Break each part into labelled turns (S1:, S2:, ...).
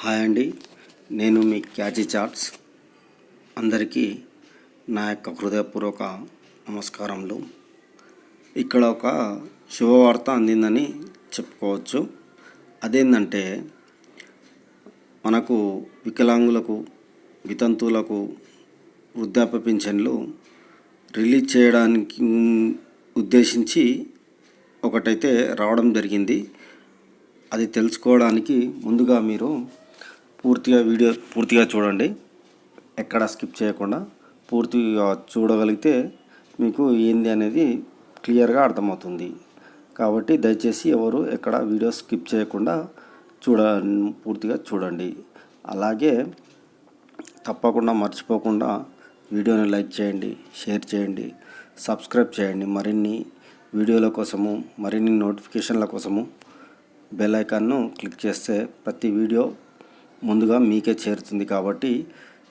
S1: Hi అండి. నేను మీ catchy charts. అందరికీ నా యొక్క హృదయపూర్వక నమస్కారములు. ఇక్కడ ఒక శుభవార్త అందిందని చెప్పుకోవచ్చు. అదేంటంటే మనకు వికలాంగులకు వితంతువులకు వృద్ధాప్య పింఛన్లు రిలీజ్ చేయడానికి ఉద్దేశించి ఒకటైతే రావడం జరిగింది. అది తెలుసుకోవడానికి ముందుగా మీరు పూర్తిగా వీడియో పూర్తిగా చూడండి. ఎక్కడ స్కిప్ చేయకుండా పూర్తిగా చూడగలిగితే మీకు ఏంది అనేది క్లియర్గా అర్థమవుతుంది. కాబట్టి దయచేసి ఎవరు ఎక్కడ వీడియో స్కిప్ చేయకుండా చూడ పూర్తిగా చూడండి. అలాగే తప్పకుండా మర్చిపోకుండా వీడియోని లైక్ చేయండి షేర్ చేయండి సబ్స్క్రైబ్ చేయండి. మరిన్ని వీడియోల కోసము మరిన్ని నోటిఫికేషన్ల కోసము బెల్ ఐకాన్ను క్లిక్ చేస్తే ప్రతి వీడియో ముందుగా మీకే చేరుతుంది కాబట్టి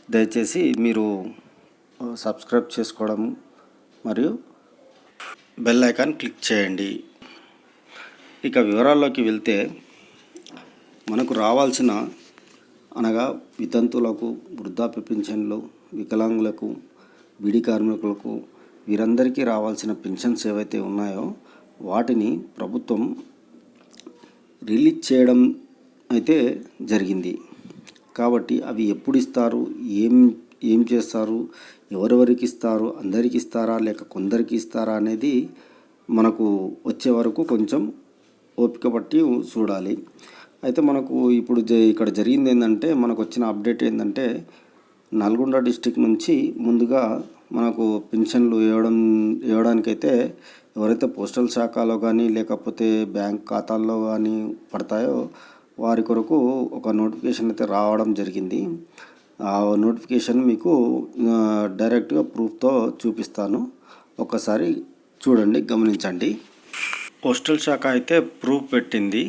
S1: దయచేసి మీరు సబ్స్క్రైబ్ చేసుకోవడం మరియు బెల్ ఐకాన్ క్లిక్ చేయండి. ఇక వివరాల్లోకి వెళ్తే మనకు రావాల్సిన అనగా వితంతువులకు వృద్ధాప్య పింఛన్లు వికలాంగులకు బీడీ కార్మికులకు వీరందరికీ రావాల్సిన పెన్షన్స్ ఏవైతే ఉన్నాయో వాటిని ప్రభుత్వం రిలీజ్ చేయడం అయితే జరిగింది. కాబట్టి అవి ఎప్పుడు ఇస్తారు ఏం ఏం చేస్తారు? ఎవరెవరికి ఇస్తారు? అందరికి ఇస్తారా? లేక కొందరికి ఇస్తారా అనేది మనకు వచ్చే వరకు కొంచెం ఓపిక పట్టి చూడాలి. అయితే మనకు ఇప్పుడు జ- ఇక్కడ జరిగింది ఏంటంటే మనకు వచ్చిన అప్డేట్ ఏంటంటే నల్గొండ డిస్టిక్ నుంచి ముందుగా మనకు పెన్షన్లు ఇవ్వడం ఇవ్వడానికైతే ఎవరైతే పోస్టల్ శాఖలో కానీ లేకపోతే బ్యాంక్ ఖాతాల్లో కానీ పడతాయో వారి కొరకు ఒక నోటిఫికేషన్ అయితే రావడం జరిగింది. ఆ నోటిఫికేషన్ మీకు డైరెక్ట్గా ప్రూఫ్తో చూపిస్తాను. ఒకసారి చూడండి గమనించండి. పోస్టల్ శాఖ అయితే ప్రూఫ్ పెట్టింది.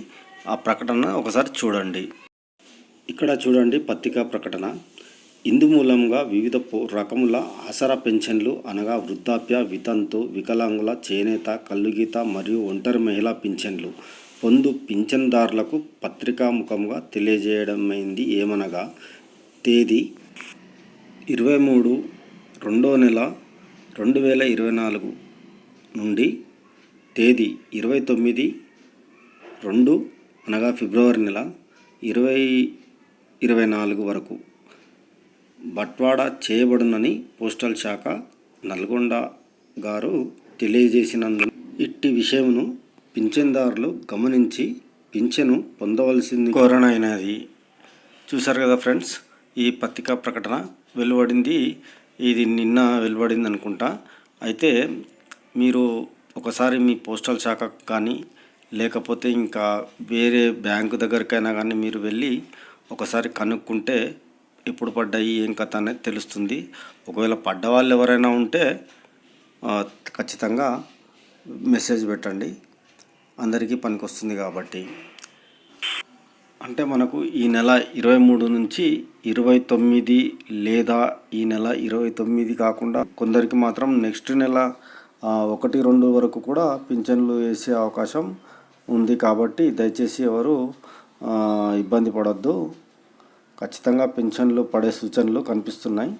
S1: ఆ ప్రకటన ఒకసారి చూడండి. ఇక్కడ చూడండి పత్రికా ప్రకటన. ఇందు మూలంగా వివిధ రకముల ఆసరా పెన్షన్లు అనగా వృద్ధాప్య వితంతు వికలాంగుల చేనేత కల్లుగీత మరియు ఒంటరి మహిళా పింఛన్లు పొందు పింఛన్దారులకు పత్రికాముఖంగా తెలియజేయడమైంది ఏమనగా తేదీ ఇరవై మూడు రెండో నెల రెండు వేల ఇరవై నాలుగు నుండి తేదీ ఇరవై తొమ్మిది రెండు అనగా ఫిబ్రవరి నెల ఇరవై ఇరవై నాలుగు వరకు బట్వాడా చేయబడునని పోస్టల్ శాఖ నల్గొండ గారు తెలియజేసినందు ఇట్టి విషయమును పింఛన్దారులు గమనించి పింఛను పొందవలసింది కోరనైనది. చూసారు కదా ఫ్రెండ్స్ ఈ పత్రికా ప్రకటన వెలువడింది. ఇది నిన్న వెలువడింది అనుకుంటా అయితే మీరు ఒకసారి మీ పోస్టల్ శాఖ కానీ లేకపోతే ఇంకా వేరే బ్యాంకు దగ్గరికైనా కానీ మీరు వెళ్ళి ఒకసారి కనుక్కుంటే ఎప్పుడు పడ్డాయి ఏం కథ అనేది తెలుస్తుంది. ఒకవేళ పడ్డ వాళ్ళు ఎవరైనా ఉంటే ఖచ్చితంగా మెసేజ్ పెట్టండి. అందరికీ పనికొస్తుంది కాబట్టి. అంటే మనకు ఈ నెల ఇరవై మూడు నుంచి ఇరవై తొమ్మిది లేదా ఈ నెల ఇరవై తొమ్మిది కాకుండా కొందరికి మాత్రం నెక్స్ట్ నెల ఒకటి రెండు వరకు కూడా పింఛన్లు వేసే అవకాశం ఉంది కాబట్టి దయచేసి ఎవరు ఇబ్బంది పడద్దు. ఖచ్చితంగా పింఛన్లు పడే సూచనలు కనిపిస్తున్నాయి.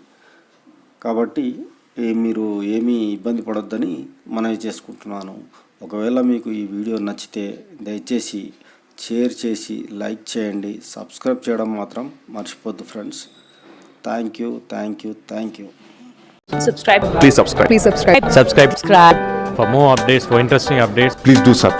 S1: కాబట్టి ఏ- మీరు ఏమీ ఇబ్బంది పడొద్దని మనవి చేసుకుంటున్నాను. ఒకవేళ మీకు ఈ వీడియో నచ్చితే దయచేసి షేర్ చేసి లైక్ చేయండి. సబ్స్క్రైబ్ చేయడం మాత్రం మర్చిపోద్దు friends. Thank you thank you thank you.
S2: Subscribe please
S3: subscribe please
S2: subscribe
S3: subscribe
S4: for more updates for interesting updates
S2: please do sub